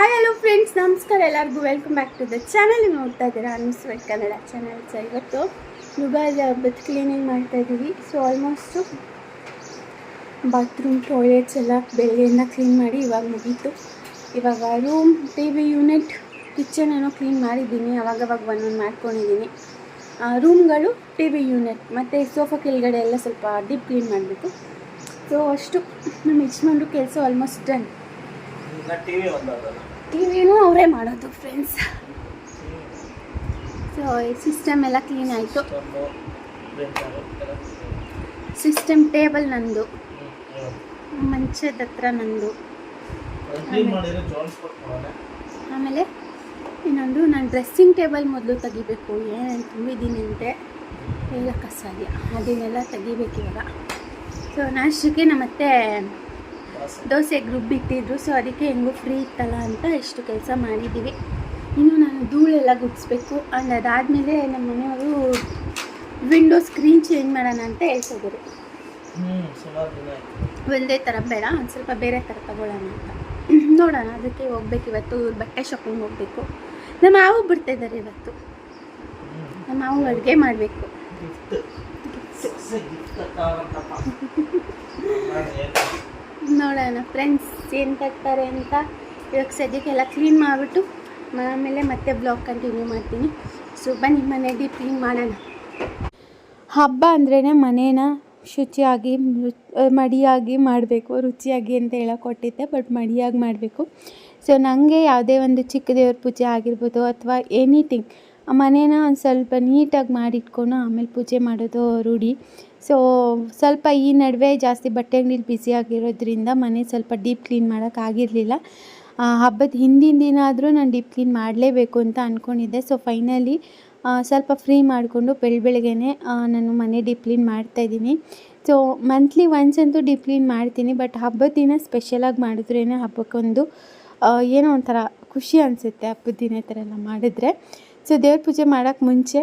Hi hello friends ನಮಸ್ಕಾರ ಎಲ್ಲರಿಗೂ. Welcome back to the channel ನೋಡ್ತಾ ಇದ್ದೀರಾ ಅನ್ಸ್ವೆಟ್ ಕನ್ನಡ ಚಾನಲ್ ಸೊ ಇವತ್ತು. ಯುಗಾದಿ ಹಬ್ಬದ ಕ್ಲೀನಿಂಗ್ ಮಾಡ್ತಾಯಿದ್ದೀವಿ ಸೊ ಆಲ್ಮೋಸ್ಟು ಬಾತ್ರೂಮ್ ಟಾಯ್ಲೆಟ್ಸ್ ಎಲ್ಲ ಬೆಳಗ್ಗೆಯಿಂದ ಕ್ಲೀನ್ ಮಾಡಿ ಇವಾಗ ಮುಗೀತು. ಇವಾಗ room T V unit kitchen ಏನೋ ಕ್ಲೀನ್ ಮಾಡಿದ್ದೀನಿ. ಅವಾಗವಾಗ ಒಂದೊಂದು ಮಾಡ್ಕೊಂಡಿದ್ದೀನಿ. ರೂಮ್ಗಳು ಟಿ ವಿ ಯೂನಿಟ್ ಮತ್ತು ಸೋಫಾ ಕೆಳಗಡೆ ಎಲ್ಲ ಸ್ವಲ್ಪ ಡೀಪ್ ಕ್ಲೀನ್ ಮಾಡಬೇಕು. ಸೊ ಅಷ್ಟು ನಮ್ಮ ಯಜಮಾನ್ರು ಕೆಲಸ ಆಲ್ಮೋಸ್ಟ್ ಡನ್ ವಿನೂ ಅವರೇ ಮಾಡೋದು ಫ್ರೆಂಡ್ಸ್ ಸೊ ಸಿಸ್ಟಮ್ ಎಲ್ಲ ಕ್ಲೀನ್ ಆಯಿತು. ಸಿಸ್ಟಮ್ ಟೇಬಲ್ ನಂದು. ಮಂಚದ ಹತ್ರ ನಂದು. ಆಮೇಲೆ ಇನ್ನೊಂದು, ನಾನು ಡ್ರೆಸ್ಸಿಂಗ್ ಟೇಬಲ್ ಮೊದಲು ತೆಗಿಬೇಕು. ಏನೇನು ತುಂಬಿದ್ದೀನಿ ಅಂತೆ ಹೇಳೋಕ್ಕೆ ಸಾಧ್ಯ ಅದನ್ನೆಲ್ಲ ತೆಗಿಬೇಕಿವಾಗ ಸೊ ನಾಷ್ಟಕ್ಕೆ ನಮ್ಮತ್ತೆ ದೋಸೆಗೆ ರುಬ್ಬಿಟ್ಟಿದ್ರು ಸೊ ಅದಕ್ಕೆ ಹೆಂಗೂ ಫ್ರೀ ಇತ್ತಲ್ಲ ಅಂತ ಇಷ್ಟು ಕೆಲಸ ಮಾಡಿದ್ದೀವಿ. ಇನ್ನು ನಾನು ಧೂಳೆಲ್ಲ ಗುಡಿಸ್ಬೇಕು. ಆ್ಯಂಡ್ ಅದಾದಮೇಲೆ ನಮ್ಮ ಮನೆಯವರು ವಿಂಡೋ ಸ್ಕ್ರೀನ್ ಚೇಂಜ್ ಮಾಡೋಣ ಅಂತ ಹೇಳ್ತಿದ್ರು ಒಂದೇ ಥರ ಬೇಡ ಒಂದು ಸ್ವಲ್ಪ ಬೇರೆ ಥರ ತಗೊಳ್ಳೋಣ ಅಂತ. ನೋಡೋಣ ಅದಕ್ಕೆ ಹೋಗ್ಬೇಕು ಇವತ್ತು ಇವ್ರು ಬಟ್ಟೆ ಶಾಪಿಂಗ್ ಹೋಗಬೇಕು. ನಮ್ಮ ಮಾವು ಬಿಡ್ತಾಯಿದ್ದಾರೆ ಇವತ್ತು. ನಮ್ಮ ಮಾವು ಅಡುಗೆ ಮಾಡಬೇಕು. ನೋಡೋಣ. ಫ್ರೆಂಡ್ಸ್ ಏನು ತರ್ತಾರೆ ಅಂತ ಇವಾಗ ಸದ್ಯಕ್ಕೆಲ್ಲ ಕ್ಲೀನ್ ಮಾಡಿಬಿಟ್ಟು ಆಮೇಲೆ ಮತ್ತೆ ಬ್ಲಾಗ್ ಕಂಟಿನ್ಯೂ ಮಾಡ್ತೀನಿ. ಸೊ ಬನ್ನಿ ಮನೆ ಡೀಪ್ ಕ್ಲೀನ್ ಮಾಡೋಣ. ಹಬ್ಬ ಅಂದ್ರೇ ಮನೇನ ಶುಚಿಯಾಗಿ ಮಡಿಯಾಗಿ ಮಾಡಬೇಕು. ರುಚಿಯಾಗಿ ಅಂತ ಹೇಳಕ್ಕೆ ಕೊಟ್ಟಿದ್ದೆ ಬಟ್ ಮಡಿಯಾಗಿ ಮಾಡಬೇಕು. ಸೊ ನನಗೆ ಯಾವುದೇ ಒಂದು ಚಿಕ್ಕ ದೇವ್ರ ಪೂಜೆ ಆಗಿರ್ಬೋದು ಅಥವಾ ಎನಿಥಿಂಗ್ ಮನೇನ ಒಂದು ಸ್ವಲ್ಪ ನೀಟಾಗಿ ಮಾಡಿಟ್ಕೊಂಡು ಆಮೇಲೆ ಪೂಜೆ ಮಾಡೋದು ರೂಢಿ. ಸೊ ಸ್ವಲ್ಪ ಈ ನಡುವೆ ಜಾಸ್ತಿ ಬಟ್ಟೆ ಅಂಗಡಿಲಿ ಬ್ಯುಸಿ ಆಗಿರೋದ್ರಿಂದ ಮನೆ ಸ್ವಲ್ಪ ಡೀಪ್ ಕ್ಲೀನ್ ಮಾಡೋಕ್ಕಾಗಿರಲಿಲ್ಲ ಹಬ್ಬದ ಹಿಂದಿನ ದಿನ ಆದರೂ ನಾನು ಡೀಪ್ ಕ್ಲೀನ್ ಮಾಡಲೇಬೇಕು ಅಂತ ಅಂದ್ಕೊಂಡಿದ್ದೆ ಸೊ ಫೈನಲಿ ಸ್ವಲ್ಪ ಫ್ರೀ ಮಾಡಿಕೊಂಡು ಬೆಳಿ ಬೆಳಗ್ಗೆನೆ ನಾನು ಮನೆ ಡೀಪ್ ಕ್ಲೀನ್ ಮಾಡ್ತಾಯಿದ್ದೀನಿ ಸೊ ಮಂತ್ಲಿ ಒನ್ಸ್ ಅಂತೂ ಡೀಪ್ ಕ್ಲೀನ್ ಮಾಡ್ತೀನಿ ಬಟ್ ಹಬ್ಬದ ದಿನ ಸ್ಪೆಷಲಾಗಿ ಮಾಡಿದ್ರೇ ಹಬ್ಬಕ್ಕೊಂದು ಏನೋ ಒಂಥರ ಖುಷಿ ಅನಿಸುತ್ತೆ ಹಬ್ಬದ ದಿನ ಥರ ಎಲ್ಲ ಮಾಡಿದ್ರೆ. ಸೊ ದೇವ್ರ ಪೂಜೆ ಮಾಡೋಕ್ಕೆ ಮುಂಚೆ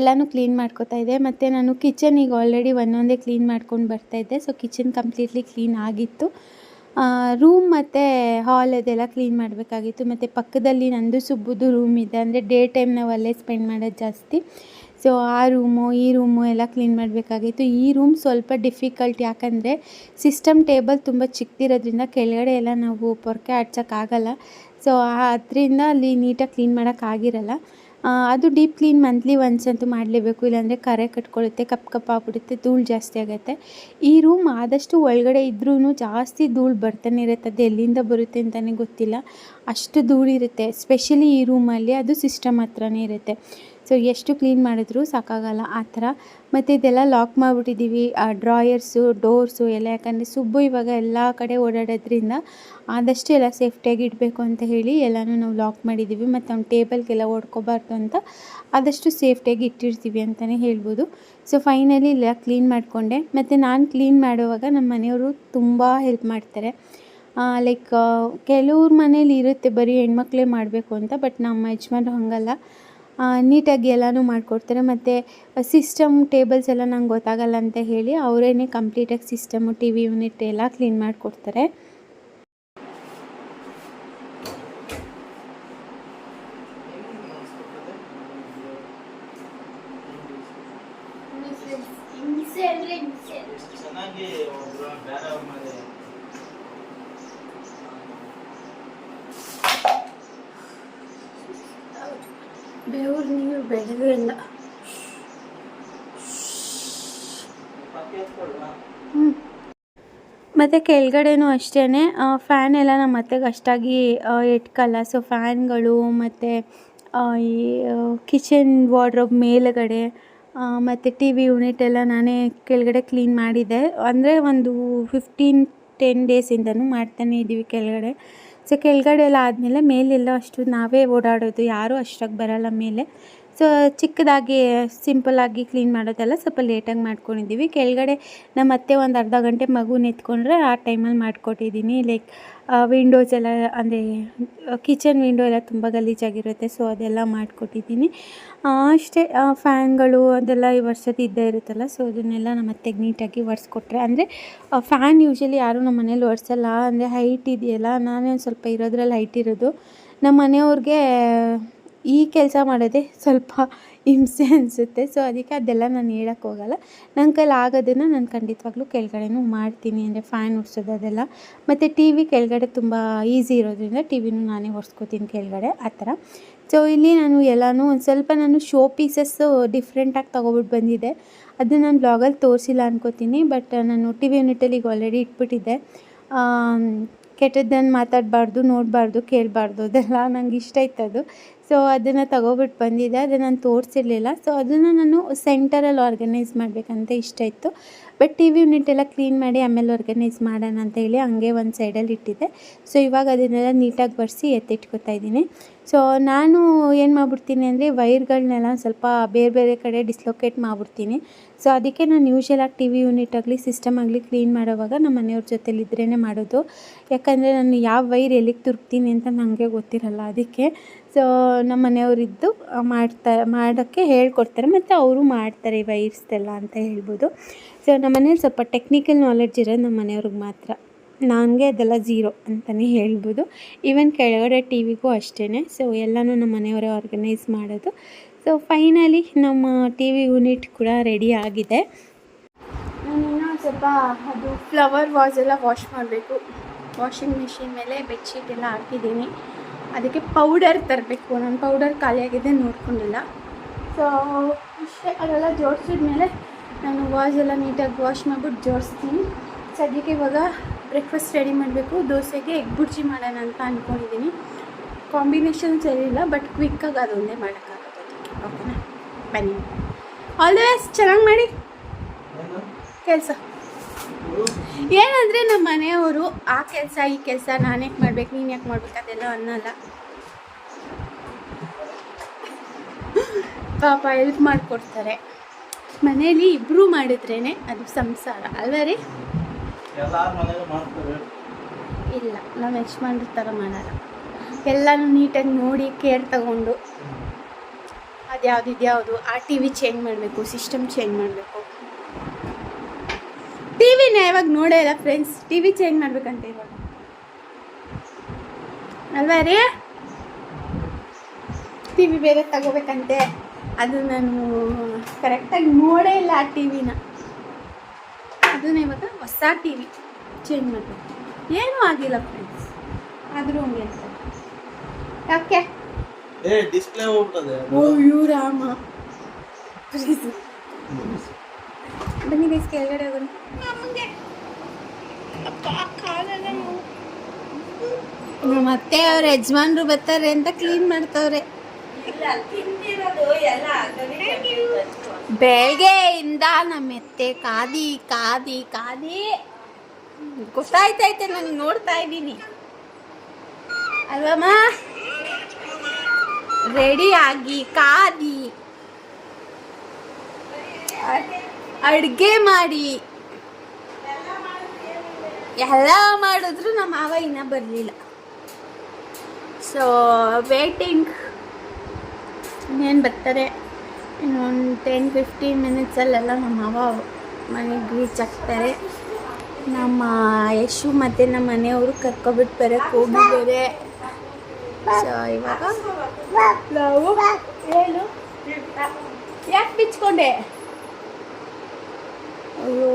ಎಲ್ಲನೂ ಕ್ಲೀನ್ ಮಾಡ್ಕೋತಾ ಇದ್ದೆ. ಮತ್ತು ನಾನು ಕಿಚನ್ ಈಗ ಆಲ್ರೆಡಿ ಒಂದೊಂದೇ ಕ್ಲೀನ್ ಮಾಡ್ಕೊಂಡು ಬರ್ತಾ ಇದ್ದೆ. ಸೊ ಕಿಚನ್ ಕಂಪ್ಲೀಟ್ಲಿ ಕ್ಲೀನ್ ಆಗಿತ್ತು. ರೂಮ್ ಮತ್ತು ಹಾಲ್ ಅದೆಲ್ಲ ಕ್ಲೀನ್ ಮಾಡಬೇಕಾಗಿತ್ತು. ಮತ್ತು ಪಕ್ಕದಲ್ಲಿ ನಂದು ಸುಬ್ಬುದು ರೂಮ್ ಇದೆ. ಅಂದರೆ ಡೇ ಟೈಮ್ ನಾವು ಅಲ್ಲೇ ಸ್ಪೆಂಡ್ ಮಾಡೋದು ಜಾಸ್ತಿ. ಸೊ ಆ ರೂಮು ಈ ರೂಮು ಎಲ್ಲ ಕ್ಲೀನ್ ಮಾಡಬೇಕಾಗಿತ್ತು. ಈ ರೂಮ್ ಸ್ವಲ್ಪ ಡಿಫಿಕಲ್ಟ್ ಯಾಕಂದರೆ ಸಿಸ್ಟಮ್ ಟೇಬಲ್ ತುಂಬ ಚಿಕ್ಕದಿರೋದ್ರಿಂದ ಕೆಳಗಡೆ ಎಲ್ಲ ನಾವು ಪೊರ್ಕೆ ಹಚ್ಚೋಕ್ಕಾಗಲ್ಲ ಸೊ ಅದರಿಂದ ಅಲ್ಲಿ ನೀಟಾಗಿ ಕ್ಲೀನ್ ಮಾಡೋಕ್ಕಾಗಿರಲ್ಲ ಅದು ಡೀಪ್ ಕ್ಲೀನ್ ಮಂತ್ಲಿ ಒನ್ಸ್ ಅಂತೂ ಮಾಡಲೇಬೇಕು, ಇಲ್ಲಾಂದರೆ ಕರೆ ಕಟ್ಕೊಳ್ಳುತ್ತೆ, ಕಪ್ ಕಪ್ ಆಗ್ಬಿಡುತ್ತೆ, ಧೂಳು ಜಾಸ್ತಿ ಆಗುತ್ತೆ. ಈ ರೂಮ್ ಆದಷ್ಟು ಒಳಗಡೆ ಇದ್ರೂ ಜಾಸ್ತಿ ಧೂಳು ಬರ್ತಾನೆ ಇರುತ್ತೆ, ಅದು ಎಲ್ಲಿಂದ ಬರುತ್ತೆ ಅಂತಲೇ ಗೊತ್ತಿಲ್ಲ. ಅಷ್ಟು ಧೂಳಿರುತ್ತೆ, ಸ್ಪೆಷಲಿ ಈ ರೂಮಲ್ಲಿ ಅದು ಸಿಸ್ಟಮ್ ಹತ್ರನೇ ಇರುತ್ತೆ. ಸೊ ಎಷ್ಟು ಕ್ಲೀನ್ ಮಾಡಿದ್ರು ಸಾಕಾಗಲ್ಲ ಆ ಥರ. ಮತ್ತು ಇದೆಲ್ಲ ಲಾಕ್ ಮಾಡಿಬಿಟ್ಟಿದ್ದೀವಿ ಡ್ರಾಯರ್ಸು, ಡೋರ್ಸು ಎಲ್ಲ, ಯಾಕಂದರೆ ಸುಬ್ಬು ಇವಾಗ ಎಲ್ಲ ಕಡೆ ಓಡಾಡೋದ್ರಿಂದ ಆದಷ್ಟು ಎಲ್ಲ ಸೇಫ್ಟಿಯಾಗಿ ಇಡಬೇಕು ಅಂತ ಹೇಳಿ ಎಲ್ಲನೂ ನಾವು ಲಾಕ್ ಮಾಡಿದ್ದೀವಿ. ಮತ್ತು ಅವ್ನು ಟೇಬಲ್ಗೆಲ್ಲ ಓಡ್ಕೋಬಾರ್ದು ಅಂತ ಆದಷ್ಟು ಸೇಫ್ಟಿಯಾಗಿ ಇಟ್ಟಿರ್ತೀವಿ ಅಂತಲೇ ಹೇಳ್ಬೋದು. ಸೊ ಫೈನಲಿ ಎಲ್ಲ ಕ್ಲೀನ್ ಮಾಡಿಕೊಂಡೆ. ಮತ್ತು ನಾನು ಕ್ಲೀನ್ ಮಾಡುವಾಗ ನಮ್ಮ ಮನೆಯವರು ತುಂಬ ಹೆಲ್ಪ್ ಮಾಡ್ತಾರೆ. ಲೈಕ್ ಕೆಲವ್ರ ಮನೇಲಿ ಇರುತ್ತೆ ಬರೀ ಹೆಣ್ಮಕ್ಳೇ ಮಾಡಬೇಕು ಅಂತ, ಬಟ್ ನಮ್ಮ ಯಜಮಾನ್ರು ಹಾಗಲ್ಲ. ನೀಟಾಗಿ ಎಲ್ಲನೂ ಮಾಡಿಕೊಡ್ತಾರೆ. ಮತ್ತು ಸಿಸ್ಟಮ್ ಟೇಬಲ್ಸ್ ಎಲ್ಲ ನಂಗೆ ಗೊತ್ತಾಗಲ್ಲ ಅಂತ ಹೇಳಿ ಅವರೇನೆ ಕಂಪ್ಲೀಟಾಗಿ ಸಿಸ್ಟಮು ಟಿ ವಿ ಯೂನಿಟ್ ಎಲ್ಲ ಕ್ಲೀನ್ ಮಾಡಿಕೊಡ್ತಾರೆ. ಚೆನ್ನಾಗಿ ಬೆವ್ರು ನೀರು ಬೆಳಗ್ಗೆಯಿಂದ ಮತ್ತು ಕೆಳಗಡೆನೂ ಅಷ್ಟೇ ಫ್ಯಾನ್ ಎಲ್ಲ ನಮ್ಮ ಅತ್ತೆಗೆ ಅಷ್ಟಾಗಿ ಇಟ್ಕಲ್ಲ. ಸೊ ಫ್ಯಾನ್ಗಳು ಮತ್ತು ಈ ಕಿಚನ್ ವಾರ್ಡ್ರೋಬ್ ಮೇಲುಗಡೆ ಮತ್ತು ಟಿ ವಿ ಯೂನಿಟ್ ಎಲ್ಲ ನಾನೇ ಕೆಳಗಡೆ ಕ್ಲೀನ್ ಮಾಡಿದ್ದೆ. ಅಂದರೆ ಒಂದು ಫಿಫ್ಟೀನ್ ಟೆನ್ ಡೇಸಿಂದನೂ ಮಾಡ್ತಾನೆ ಇದ್ದೀವಿ ಕೆಳಗಡೆ. ಸೊ ಕೆಳಗಡೆ ಎಲ್ಲ ಆದಮೇಲೆ ಮೇಲೆಲ್ಲ ಅಷ್ಟು ನಾವೇ ಓಡಾಡೋದು ಯಾರೂ ಅಷ್ಟಾಗಿ ಬರಲ್ಲ ಮೇಲೆ. ಸೊ ಚಿಕ್ಕದಾಗಿ ಸಿಂಪಲ್ಲಾಗಿ ಕ್ಲೀನ್ ಮಾಡೋದೆಲ್ಲ ಸ್ವಲ್ಪ ಲೇಟಾಗಿ ಮಾಡ್ಕೊಂಡಿದ್ದೀವಿ. ಕೆಳಗಡೆ ನಮ್ಮ ಅತ್ತೆ ಒಂದು ಅರ್ಧ ಗಂಟೆ ಮಗು ನೆತ್ಕೊಂಡ್ರೆ ಆ ಟೈಮಲ್ಲಿ ಮಾಡಿಕೊಟ್ಟಿದ್ದೀನಿ. ಲೈಕ್ ವಿಂಡೋಸ್ ಎಲ್ಲ, ಅಂದರೆ ಕಿಚನ್ ವಿಂಡೋ ಎಲ್ಲ ತುಂಬ ಗಲೀಜಾಗಿರುತ್ತೆ ಸೊ ಅದೆಲ್ಲ ಮಾಡಿಕೊಟ್ಟಿದ್ದೀನಿ. ಅಷ್ಟೇ ಫ್ಯಾನ್ಗಳು ಅದೆಲ್ಲ ಈ ವರ್ಷದ ಇದ್ದೇ ಇರುತ್ತಲ್ಲ ಸೊ ಅದನ್ನೆಲ್ಲ ನಮ್ಮ ಅತ್ತೆಗೆ ನೀಟಾಗಿ ಒರೆಸ್ಕೊಟ್ರೆ, ಅಂದರೆ ಫ್ಯಾನ್ ಯೂಶಲಿ ಯಾರೂ ನಮ್ಮ ಮನೇಲಿ ಒರೆಸಲ್ಲ, ಅಂದರೆ ಹೈಟ್ ಇದೆಯಲ್ಲ, ನಾನೇ ಒಂದು ಸ್ವಲ್ಪ ಇರೋದ್ರಲ್ಲಿ ಹೈಟ್ ಇರೋದು. ನಮ್ಮ ಮನೆಯವ್ರಿಗೆ ಈ ಕೆಲಸ ಮಾಡೋದೇ ಸ್ವಲ್ಪ ಹಿಂಸೆ ಅನಿಸುತ್ತೆ. ಸೊ ಅದಕ್ಕೆ ಅದೆಲ್ಲ ನಾನು ಹೇಳಕ್ಕೆ ಹೋಗಲ್ಲ. ನನ್ನ ಕೈಲಿ ಆಗೋದನ್ನು ನಾನು ಖಂಡಿತವಾಗ್ಲೂ ಕೆಳಗಡೆನೂ ಮಾಡ್ತೀನಿ. ಅಂದರೆ ಫ್ಯಾನ್ ಒರೆಸೋದು ಅದೆಲ್ಲ. ಮತ್ತು ಟಿ ವಿ ಕೆಳಗಡೆ ತುಂಬ ಈಸಿ ಇರೋದ್ರಿಂದ ಟಿ ವಿನೂ ನಾನೇ ಒರೆಸ್ಕೋತೀನಿ ಕೆಳಗಡೆ, ಆ ಥರ. ಸೊ ಇಲ್ಲಿ ನಾನು ಎಲ್ಲನೂ ಒಂದು ಸ್ವಲ್ಪ ನಾನು ಶೋ ಪೀಸಸ್ಸು ಡಿಫ್ರೆಂಟಾಗಿ ತೊಗೊಬಿಟ್ಟು ಬಂದಿದ್ದೆ. ಅದು ನಾನು ಬ್ಲಾಗಲ್ಲಿ ತೋರಿಸಿಲ್ಲ ಅನ್ಕೋತೀನಿ. ಬಟ್ ನಾನು ಟಿ ವಿ ಯೂನಿಟಲ್ಲಿ ಈಗ ಆಲ್ರೆಡಿ ಇಟ್ಬಿಟ್ಟಿದ್ದೆ. ಕೆಟ್ಟದ್ದನ್ನು ಮಾತಾಡಬಾರ್ದು, ನೋಡಬಾರ್ದು, ಕೇಳಬಾರ್ದು, ಅದೆಲ್ಲ ನಂಗೆ ಇಷ್ಟ ಇತ್ತು ಅದು. ಸೊ ಅದನ್ನು ತಗೋಬಿಟ್ಟು ಬಂದಿದ್ದೆ, ಅದನ್ನು ನಾನು ತೋರಿಸಿರ್ಲಿಲ್ಲ. ಸೊ ಅದನ್ನು ನಾನು ಸೆಂಟರಲ್ಲಿ ಆರ್ಗನೈಸ್ ಮಾಡಬೇಕಂತ ಇಷ್ಟ ಇತ್ತು. ಬಟ್ ಟಿ ವಿ ಯೂನಿಟ್ ಎಲ್ಲ ಕ್ಲೀನ್ ಮಾಡಿ ಆಮೇಲೆ ಆರ್ಗನೈಸ್ ಮಾಡೋಣ ಅಂತ ಹೇಳಿ ಹಂಗೆ ಒಂದು ಸೈಡಲ್ಲಿ ಇಟ್ಟಿದ್ದೆ. ಸೊ ಇವಾಗ ಅದನ್ನೆಲ್ಲ ನೀಟಾಗಿ ಬರೆಸಿ ಎತ್ತಿಟ್ಕೊತಾ ಇದ್ದೀನಿ. ಸೊ ನಾನು ಏನು ಮಾಡ್ಬಿಡ್ತೀನಿ ಅಂದರೆ ವೈರ್ಗಳನ್ನೆಲ್ಲ ಸ್ವಲ್ಪ ಬೇರೆ ಬೇರೆ ಕಡೆ ಡಿಸ್ಲೊಕೇಟ್ ಮಾಡಿಬಿಡ್ತೀನಿ. ಸೊ ಅದಕ್ಕೆ ನಾನು ಯೂಶಲ್ ಆಗಿ ಟಿ ವಿ ಯೂನಿಟ್ ಆಗಲಿ ಸಿಸ್ಟಮ್ ಆಗಲಿ ಕ್ಲೀನ್ ಮಾಡೋವಾಗ ನಮ್ಮ ಮನೆಯವ್ರ ಜೊತೆಲಿ ಇದ್ರೇ ಮಾಡೋದು. ಯಾಕಂದರೆ ನಾನು ಯಾವ ವೈರ್ ಎಲ್ಲಿಗೆ ತುರ್ಕ್ತೀನಿ ಅಂತ ನನಗೆ ಗೊತ್ತಿರಲ್ಲ ಅದಕ್ಕೆ. ಸೊ ನಮ್ಮ ಮನೆಯವರಿದ್ದು ಮಾಡ್ತಾ, ಮಾಡೋಕ್ಕೆ ಹೇಳ್ಕೊಡ್ತಾರೆ ಮತ್ತು ಅವರು ಮಾಡ್ತಾರೆ ಈ ವೈರ್ಸ್ದೆಲ್ಲ ಅಂತ ಹೇಳ್ಬೋದು. ಸೊ ನಮ್ಮ ಮನೇಲಿ ಸ್ವಲ್ಪ ಟೆಕ್ನಿಕಲ್ ನಾಲೆಡ್ಜ್ ಇರೋದು ನಮ್ಮ ಮನೆಯವ್ರಿಗೆ ಮಾತ್ರ. ನನಗೆ ಅದೆಲ್ಲ ಝೀರೋ ಅಂತಲೇ ಹೇಳ್ಬೋದು. ಈವನ್ ಕೆಳಗಡೆ ಟಿ ವಿಗೂ ಅಷ್ಟೇ ಸೊ ಎಲ್ಲನೂ ನಮ್ಮ ಮನೆಯವರೇ ಆರ್ಗನೈಸ್ ಮಾಡೋದು. ಸೊ ಫೈನಲಿ ನಮ್ಮ ಟಿ ವಿ ಯೂನಿಟ್ ಕೂಡ ರೆಡಿ ಆಗಿದೆ. ನಾನು ಸ್ವಲ್ಪ ಅದು ಫ್ಲವರ್ ವಾಸ್ ಎಲ್ಲ ವಾಶ್ ಮಾಡಬೇಕು. ವಾಷಿಂಗ್ ಮಿಷಿನ್ ಮೇಲೆ ಬೆಡ್ಶೀಟ್ ಎಲ್ಲ ಹಾಕಿದ್ದೀನಿ. ಅದಕ್ಕೆ ಪೌಡರ್ ತರಬೇಕು. ನಾನು ಪೌಡರ್ ಖಾಲಿಯಾಗಿದೆ, ನೋಡ್ಕೊಂಡಿಲ್ಲ. ಸೊ ಇಷ್ಟೇ, ಅದೆಲ್ಲ ಜೋಡಿಸಿದ ಮೇಲೆ ನಾನು ವಾಶ್ ಎಲ್ಲ ನೀಟಾಗಿ ವಾಶ್ ಮಾಡಿಬಿಟ್ಟು ಜೋಡಿಸ್ತೀನಿ. ಸದ್ಯಕ್ಕೆ ಇವಾಗ ಬ್ರೇಕ್ಫಾಸ್ಟ್ ರೆಡಿ ಮಾಡಬೇಕು, ದೋಸೆಗೆ ಎಗ್ ಬುರ್ಜಿ ಮಾಡೋಣ ಅಂತ ಅಂದ್ಕೊಂಡಿದ್ದೀನಿ ಕಾಂಬಿನೇಷನ್ ಸರಿ ಇಲ್ಲ ಬಟ್ ಕ್ವಿಕ್ಕಾಗಿ ಅದೊಂದೇ ಮಾಡೋಕ್ಕಾಗುತ್ತೆ. ಓಕೆನಾ ಬನ್ನಿ. ಆಲ್ ದ ಬೆಸ್ಟ್ ಚೆನ್ನಾಗಿ ಮಾಡಿ. ಕೆಲಸ. ಏನಂದರೆ ನಮ್ಮ ಮನೆಯವರು ಆ ಕೆಲಸ, ಈ ಕೆಲಸ ನಾನು ಯಾಕೆ ಮಾಡ್ಬೇಕು, ನೀನು ಯಾಕೆ ಮಾಡ್ಬೇಕು ಅದೆಲ್ಲ ಅನ್ನಲ್ಲ. ಪಾಪ ಹೆಲ್ಪ್ ಮಾಡಿಕೊಡ್ತಾರೆ. ಮನೇಲಿ ಇಬ್ಬರು ಮಾಡಿದ್ರೇ ಅದು ಸಂಸಾರ. ಅಲ್ವ ರೀ? ಎಲ್ಲಾರ ಮನೆಗೂ ಮಾಡ್ತಾರೆ? ಇಲ್ಲ ನಮ್ಮ ಯಜಮಾನ್ರ ಥರ ಮಾಡಲ್ಲ. ಎಲ್ಲನೂ ನೀಟಾಗಿ ನೋಡಿ ಕೇರ್ ತಗೊಂಡು ಅದ್ಯಾವ್ದು ಇದ್ಯಾವುದು ಆ ಟಿ ವಿ ಚೇಂಜ್ ಮಾಡಬೇಕು ಸಿಸ್ಟಮ್ ಚೇಂಜ್ ಮಾಡಬೇಕು. ಟಿ ವಿನ ಯಾವಾಗ ನೋಡೇ ಇಲ್ಲ ಫ್ರೆಂಡ್ಸ್ ಟಿ ವಿ ಚೇಂಜ್ ಮಾಡ್ಬೇಕಂತ ಇವಾಗ. ಅಲ್ವಾ ರೀ? ಟಿ ವಿ ಬೇರೆ ತಗೋಬೇಕಂತೆ. ಅದು ನಾನು ಕರೆಕ್ಟಾಗಿ ನೋಡೇ ಇಲ್ಲ ಆ ಟಿ ವಿನ ಅದನ್ನ ಇವಾಗ ಹೊಸ ಟಿ ವಿ ಚೇಂಜ್ ಮಾಡಬೇಕು. ಏನೂ ಆಗಿಲ್ಲ ಫ್ರೆಂಡ್ಸ್ ಆದರೂ ಹಂಗೆ ಅಂತ. ಯಾಕೆ? ಏ ಡಿಸ್ಪ್ಲೇ ಹೋಗ್ಬಿಟ್ಟದೆ. ಅಯ್ಯೋ ರಾಮ. ಪ್ಲೀಸ್ ಬನ್ನಿ ಗೈಸ್ ಕೆಳಗಡೆ ಹೋಗೋಣ. ನಮ್ಮ ಅತ್ತೆ ಅವ್ರ ಯಜಮಾನ್ರು ಬರ್ತಾರೆ ಅಂತ ಕ್ಲೀನ್ ಮಾಡ್ತವ್ರೆ. ಬೆಳಗ್ಗೆಯಿಂದ ನಮ್ಮ ಎತ್ತೆ ಕಾದಿ ಕಾದಿ ಕಾದಿ. ಗೊತ್ತಾಯ್ತೈತೆ ನಾನು ನೋಡ್ತಾ ಇದ್ದೀನಿ. ಅಲ್ವಮ್ಮ? ರೆಡಿಯಾಗಿ, ಕಾದಿ. ಅಡುಗೆ ಮಾಡಿ. ಎಲ್ಲ ಮಾಡಿದ್ರು ನಮ್ಮ ಮಾವ ಇನ್ನೂ ಬರಲಿಲ್ಲ. ಸೊ ವೇಟಿಂಗ್ ಇನ್ನೇನು ಬರ್ತಾರೆ? ಇನ್ನೊಂದು ಟೆನ್ ಫಿಫ್ಟೀನ್ ಮಿನಿಟ್ಸಲ್ಲೆಲ್ಲ ನಮ್ಮ ಮಾವ ಮನೆಗೆ ರೀಚ್ ಆಗ್ತಾರೆ. ನಮ್ಮ ಯಶು ಮತ್ತು ನಮ್ಮ ಮನೆಯವರು ಕರ್ಕೊಬಿಟ್ಟು ಬರೋಕ್ಕೆ ಹೋಗಿದ್ದಾರೆ. ಸೊ ಇವಾಗ ನಾವು ಏನು ಯಾಕೆ ಬಿಚ್ಕೊಂಡೆ ಅಯ್ಯೋ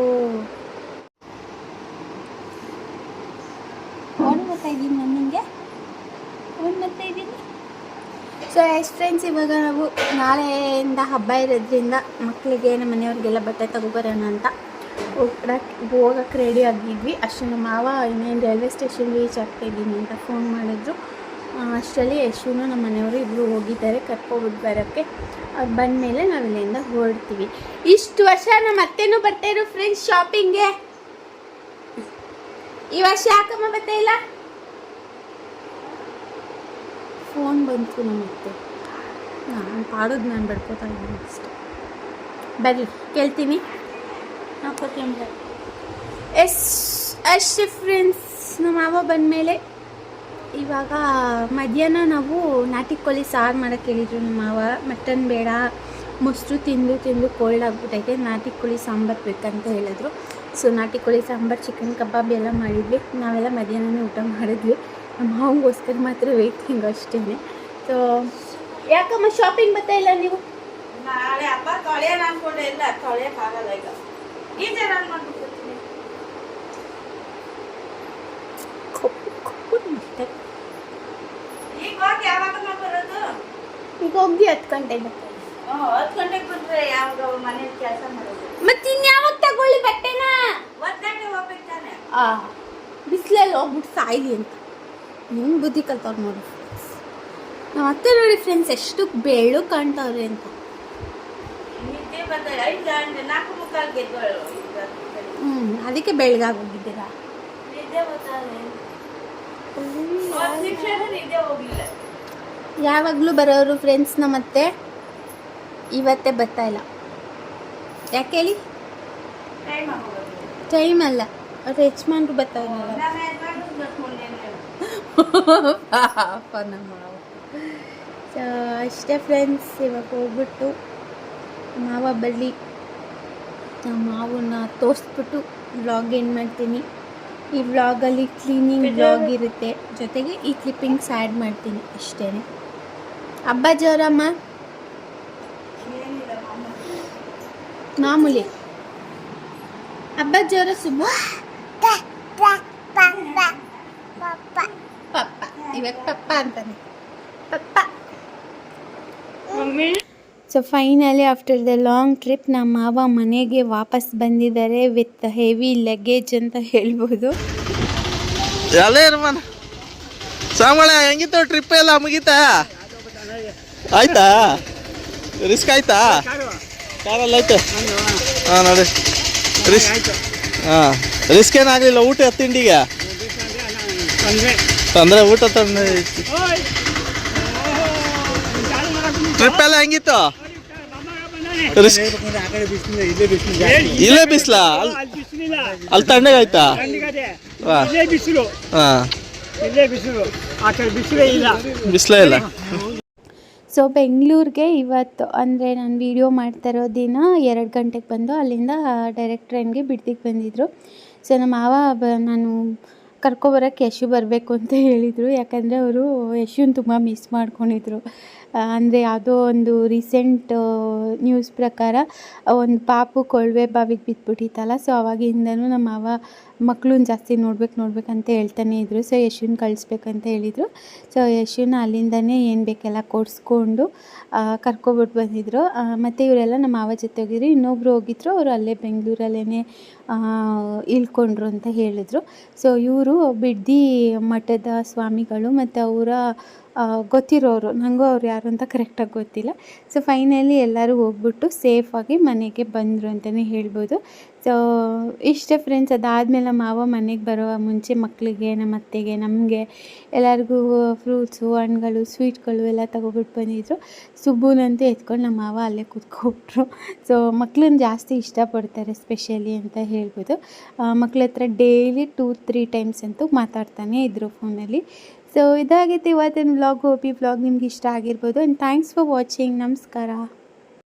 ಫೋನ್ ಮಾಡ್ತಾ ಇದ್ದೀನಿ ನಾನು ನಿಮಗೆ ಫೋನ್ ಮಾಡ್ತಾ ಇದ್ದೀನಿ ಸೊ ಎಷ್ಟು ಫ್ರೆಂಡ್ಸ್ ಇವಾಗ ನಾವು ನಾಳೆಯಿಂದ ಹಬ್ಬ ಇರೋದ್ರಿಂದ ಮಕ್ಕಳಿಗೆ ನಮ್ಮ ಮನೆಯವ್ರಿಗೆಲ್ಲ ಬಟ್ಟೆ ತಗೋಬರೋಣ ಅಂತ ಹೋಗಕ್ಕೆ ಹೋಗಕ್ಕೆ ರೆಡಿ ಆಗಿದ್ವಿ. ಅಷ್ಟು ನಮ್ಮ ಮಾವ ಇನ್ನೇನು ರೈಲ್ವೆ ಸ್ಟೇಷನ್ ರೀಚ್ ಆಗ್ತಾ ಇದ್ದೀನಿ ಅಂತ ಫೋನ್ ಮಾಡಿದ್ರು. ಅಷ್ಟರಲ್ಲಿ ಯಶುನು ನಮ್ಮ ಮನೆಯವರು ಇಬ್ಬರು ಹೋಗಿದ್ದಾರೆ ಕರ್ಕೊಬಿಟ್ಟು ಬರೋಕ್ಕೆ. ಅವ್ರು ಬಂದಮೇಲೆ ನಾವು ಇಲ್ಲಿಂದ ಹೊರಡ್ತೀವಿ. ಇಷ್ಟು ವರ್ಷ ನಮ್ಮ ಅತ್ತೆನೂ ಬರ್ತಾಯಿರು ಫ್ರೆಂಡ್ಸ್ ಶಾಪಿಂಗ್ಗೆ ಈ ವರ್ಷ ಯಾಕಮ್ಮ ಬರ್ತಾ ಇಲ್ಲ ಫೋನ್ ಬಂತು ನಮ್ಮತ್ತೆ ನಾನು ಪಾಡೋದು ನಾನು ಬಡ್ಕೋತಾ ಇದ್ದೀನಿ ಅಷ್ಟೆ. ಬರ್ರಿ, ಕೇಳ್ತೀನಿ. ಎಸ್ ಅಷ್ಟೇ ಫ್ರೆಂಡ್ಸ್, ನಮ್ಮ ಮಾವ ಬಂದಮೇಲೆ ಇವಾಗ ಮಧ್ಯಾಹ್ನ ನಾವು ನಾಟಿ ಕೋಳಿ ಸಾರು ಮಾಡೋಕ್ಕೆ ಹೇಳಿದ್ರು ನಮ್ಮ ಮಾವ. ಮಟನ್ ಬೇಡ, ಮೊಸರು ತಿಂದು ತಿಂದು ಕೋಲ್ಡ್ ಆಗ್ಬಿಟ್ಟೈತೆ. ನಾಟಿ ಕೋಳಿ ಸಾಂಬಾರು ಬೇಕಂತ ಹೇಳಿದ್ರು. ಸೊ ನಾಟಿ ಕೋಳಿ ಸಾಂಬಾರು ಚಿಕನ್ ಕಬಾಬ್ ಎಲ್ಲ ಮಾಡಿದ್ವಿ. ನಾವೆಲ್ಲ ಮಧ್ಯಾಹ್ನನೇ ಊಟ ಮಾಡಿದ್ವಿ. ಮಾವಂಗೋಸ್ಕರ ಮಾತ್ರ ವೇಟಿಂಗ್ ಅಷ್ಟೇ ಸೊ ಯಾಕಮ್ಮ ಶಾಪಿಂಗ್ ಬರ್ತಾ ಇಲ್ಲ ನೀವು? ನಾಳೆ ಹಬ್ಬ ತೊಳೆಯೋಣ ಅನ್ಕೊಂಡೆ ಇಲ್ಲ ತೊಳೆಯಕ್ಕಾಗಲ್ಲ ಈಗ. ಈಜೆ ನಾನು ಮಾಡ್ಬಿಡ್ತೀನಿ. ಕಪ್ಪು ಕಪ್ಪು ಮತ್ತೆ? ಈಗ ಹೋಗಿ ಯಾವಾಗ ಬರೋದು? ಈಗ ಹೋಗಿ ಹತ್ತು ಗಂಟೆಗೆ ಬರ್ತಾ ಹ್ಞೂ ಹತ್ತು ಗಂಟೆಗೆ ಬಂದ್ರೆ ಯಾವಾಗ ಮನೇಲಿ ಕೆಲಸ ಮಾಡೋದು? ಮತ್ತೆ ಇನ್ಯಾವಾಗ ತಗೊಳ್ಳಿ ಬಟ್ಟೆನ? ಒಂದು ಗಂಟೆಗೆ ಹೋಗ್ಬೇಕು ತಾನೆ. ಆ ಬಿಸಿಲಲ್ಲಿ ಹೋಗ್ಬಿಟ್ಟು ಸಾಯ್ಲಿ ಅಂತ. ಏನು ಬುದ್ಧಿ ಕಲ್ತವ್ರು ನೋಡಿ ನಾವು ಅತ್ತೆ ನೋಡಿ ಫ್ರೆಂಡ್ಸ್ ಎಷ್ಟು ಬೆಳ್ಳು ಕಾಣ್ತಾವ್ರೆ ಅಂತ. ಹ್ಞೂ ಅದಕ್ಕೆ ಬೆಳಗಾಗಿ ಹೋಗಿದ್ದೀರಾ ಯಾವಾಗಲೂ ಬರೋರು ಫ್ರೆಂಡ್ಸ್ ನಮ್ಮತ್ತೆ ಇವತ್ತೇ ಬರ್ತಾ ಇಲ್ಲ. ಯಾಕೆ ಹೇಳಿ? ಟೈಮ್ ಅಲ್ಲ. ಅವ್ರ ಯಜಮಾನ್ರು ಬರ್ತಾ ಇಲ್ಲ ಪಾಪ ನಮ್ಮ ಮಾವ. ಸೊ ಅಷ್ಟೇ ಫ್ರೆಂಡ್ಸ್ ಇವಾಗ ಹೋಗ್ಬಿಟ್ಟು ಮಾವ ಬರಲಿ ನಮ್ಮ ಮಾವನ್ನ ತೋರಿಸ್ಬಿಟ್ಟು ವ್ಲಾಗ್ ಏನು ಮಾಡ್ತೀನಿ. ಈ ವ್ಲಾಗಲ್ಲಿ ಕ್ಲೀನಿಂಗ್ ವ್ಲಾಗ್ ಇರುತ್ತೆ. ಜೊತೆಗೆ ಈ ಕ್ಲಿಪ್ಪಿಂಗ್ಸ್ ಆ್ಯಡ್ ಮಾಡ್ತೀನಿ ಅಷ್ಟೇ ಹಬ್ಬ ಜೋರಮ್ಮ. ಮಾಮೂಲಿ. ಹಬ್ಬ ಜೋರ ಸುಬ್ಬು ಪಪ್ಪ ಇವಾಗ ಪಪ್ಪ ಅಂತಾನೆ. ಪಪ್ಪ. So finally after the long trip ನಮ್ಮ ಮಾವ ಮನೆಗೆ ವಾಪಸ್ ಬಂದಿದ್ದಾರೆ ವಿತ್ ಹೆವಿ ಲಗೇಜ್ ಅಂತ ಹೇಳ್ಬೋದು. ಸಾಮಳ ಹೆಂಗಿತ್ತು ಟ್ರಿಪ್ ಎಲ್ಲ ಮುಗೀತಾ? ಆಯ್ತಾ? ರಿಸ್ಕ್ ಆಯ್ತಾ? ಕಾರಲ್ಲಿ ಆಯ್ತು. ಹಾಂ ನೋಡಿ. ರಿಸ್ಕ್ ಹಾಂ. ರಿಸ್ಕ್ ಏನಾಗಲಿಲ್ಲ ಊಟ ತಿಂಡಿಗೆ? ತೊಂದರೆ ಊಟ ತಂದ್ರೆ ಟ್ರಿಪ್ ಎಲ್ಲ ಹೆಂಗಿತ್ತು? ಇಲ್ಲೇ ಬಿಸಿಲ? ಅಲ್ಲಿ ತಣ್ಣಗಾಯ್ತಾ ಬಿಸಿಲು ಇಲ್ಲೇ. ಸೊ ಬೆಂಗಳೂರಿಗೆ ಇವತ್ತು ಅಂದರೆ ನಾನು ವಿಡಿಯೋ ಮಾಡ್ತಾ ಇರೋ ದಿನ ಎರಡು ಗಂಟೆಗೆ ಬಂದು ಅಲ್ಲಿಂದ ಡೈರೆಕ್ಟ್ ಟ್ರೈನ್ಗೆ ಬಿಡ್ತಿಗೆ ಬಂದಿದ್ದರು ಸೊ ನಮ್ಮ ಮಾವ ನಾನು ಕರ್ಕೊಬರೋಕ್ಕೆ ಯಶು ಬರಬೇಕು ಅಂತ ಹೇಳಿದರು. ಯಾಕಂದರೆ ಅವರು ಯಶುನ ತುಂಬ ಮಿಸ್ ಮಾಡ್ಕೊಂಡಿದ್ರು. ಅಂದರೆ ಯಾವುದೋ ಒಂದು ರೀಸೆಂಟ್ ನ್ಯೂಸ್ ಪ್ರಕಾರ ಒಂದು ಪಾಪು ಕೊಳವೆ ಬಾವಿಗೆ ಬಿದ್ದುಬಿಟ್ಟಿತ್ತಲ್ಲ ಸೊ ಅವಾಗಿಂದನೂ ನಮ್ಮ ಮಾವ ಮಕ್ಳನ್ನ ಜಾಸ್ತಿ ನೋಡ್ಬೇಕು ನೋಡ್ಬೇಕಂತ ಹೇಳ್ತಾನೆ ಇದ್ದರು ಸೊ ಯಶುನ ಕಳಿಸ್ಬೇಕಂತ ಹೇಳಿದರು. ಸೊ ಯಶುನ ಅಲ್ಲಿಂದನೇ ಏನು ಬೇಕೆಲ್ಲ ಕೊಡಿಸ್ಕೊಂಡು ಕರ್ಕೊಬಿಟ್ಟು ಬಂದಿದ್ರು. ಮತ್ತು ಇವರೆಲ್ಲ ನಮ್ಮ ಮಾವ ಜೊತೆ ಹೋಗಿದ್ರು. ಇನ್ನೊಬ್ರು ಹೋಗಿದ್ರು, ಅವರು ಅಲ್ಲೇ ಬೆಂಗಳೂರಲ್ಲೇ ಇಳ್ಕೊಂಡ್ರು ಅಂತ ಹೇಳಿದ್ರು. ಸೊ ಇವರು ಬಿಡ್ದಿ ಮಠದ ಸ್ವಾಮಿಗಳು, ಮತ್ತು ಅವರ ಗೊತ್ತಿರೋರು ನನಗೂ ಅವ್ರು ಯಾರು ಅಂತ ಕರೆಕ್ಟಾಗಿ ಗೊತ್ತಿಲ್ಲ. ಸೊ ಫೈನಲಿ ಎಲ್ಲರೂ ಹೋಗ್ಬಿಟ್ಟು ಸೇಫಾಗಿ ಮನೆಗೆ ಬಂದರು ಅಂತಲೇ ಹೇಳ್ಬೋದು. ಸೊ ಇಷ್ಟೇ ಫ್ರೆಂಡ್ಸ್ ಅದಾದಮೇಲೆ ಮಾವ ಮನೆಗೆ ಬರೋ ಮುಂಚೆ ಮಕ್ಕಳಿಗೆ ನಮ್ಮ ಅತ್ತೆಗೆ, ನಮಗೆ ಎಲ್ಲರಿಗೂ ಫ್ರೂಟ್ಸು ಹಣ್ಣುಗಳು ಸ್ವೀಟ್ಗಳು ಎಲ್ಲ ತಗೊಬಿಟ್ಟು ಬಂದಿದ್ರು. ಸುಬ್ಬುನಂತೂ ಎತ್ಕೊಂಡು ನಮ್ಮ ಮಾವ ಅಲ್ಲೇ ಕೂತ್ಕೊಬಿಟ್ರು ಸೊ ಮಕ್ಳನ್ನ ಜಾಸ್ತಿ ಇಷ್ಟಪಡ್ತಾರೆ ಸ್ಪೆಷಲಿ ಅಂತ ಹೇಳ್ಬೋದು. ಮಕ್ಕಳ ಹತ್ರ ಡೈಲಿ ಟೂ ತ್ರೀ ಟೈಮ್ಸ್ ಅಂತೂ ಮಾತಾಡ್ತಾನೆ ಇದ್ದರು ಫೋನಲ್ಲಿ ಸೊ ಇದಾಗಿತ್ತು ಇವತ್ತಿನ ವ್ಲಾಗ್ ಹೋಪಿ ವ್ಲಾಗ್ ನಿಮ್ಗೆ ಇಷ್ಟ ಆಗಿರ್ಬೋದು. ಆ್ಯಂಡ್ ಥ್ಯಾಂಕ್ಸ್ ಫಾರ್ ವಾಚಿಂಗ್ ನಮಸ್ಕಾರ.